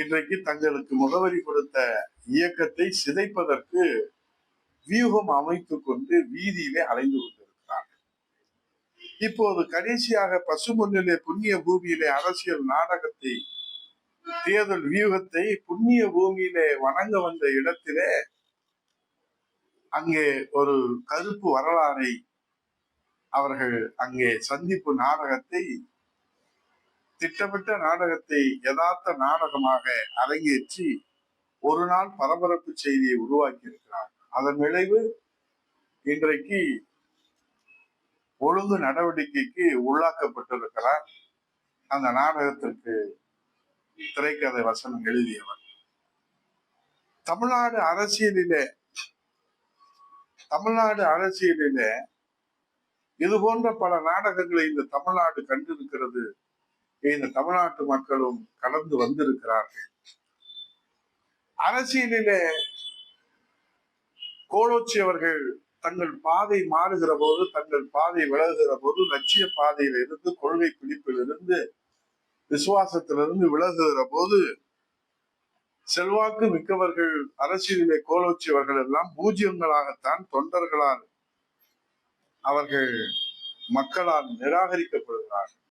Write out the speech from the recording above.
இன்றைக்கு தங்களுக்கு முகவரி கொடுத்த இயக்கத்தை சிதைப்பதற்கு வியூகம் அமைத்துக் கொண்டு வீதியிலே அலைந்து கொண்டிருக்கிறார்கள். இப்போது கடைசியாக பசுமொன்னிலே புண்ணிய பூமியிலே அரசியல் நாடகத்தை தேர்தல் வியூகத்தை புண்ணிய பூமியிலே வணங்க வந்த இடத்திலே அங்கே ஒரு கருப்பு வரலாறை அவர்கள் அங்கே சந்திப்பு நாடகத்தை திட்டமிட்ட நாடகத்தை யதார்த்த நாடகமாக அரங்கேற்றி ஒரு நாள் பரபரப்பு செய்தியை உருவாக்கி இருக்கிறார் அதன் விளைவு இன்றைக்கு ஒழுங்கு நடவடிக்கைக்கு உள்ளாக்கப்பட்டிருக்கிறார். அந்த நாடகத்திற்கு திரைக்கதை வசனம் எழுதியவர். தமிழ்நாடு அரசியலிலே தமிழ்நாடு அரசியலிலே இது போன்ற பல நாடகங்களை இந்த தமிழ்நாடு கண்டிருக்கிறது இந்த தமிழ்நாட்டு மக்களும் கலந்து வந்திருக்கிறார்கள். அரசியலிலே கோலோச்சி அவர்கள் தங்கள் பாதை மாறுகிற போது தங்கள் பாதை விலகுகிற போது லட்சிய பாதையில இருந்து கொள்கை பிடிப்பிலிருந்து விசுவாசத்திலிருந்து விலகுகிற போது செல்வாக்கு மிக்கவர்கள் அரசியலிலே கோலோச்சியவர்கள் எல்லாம் பூஜ்யங்களாகத்தான் தொண்டர்களால் அவர்கள் மக்களால் நிராகரிக்கப்படுகிறார்கள்.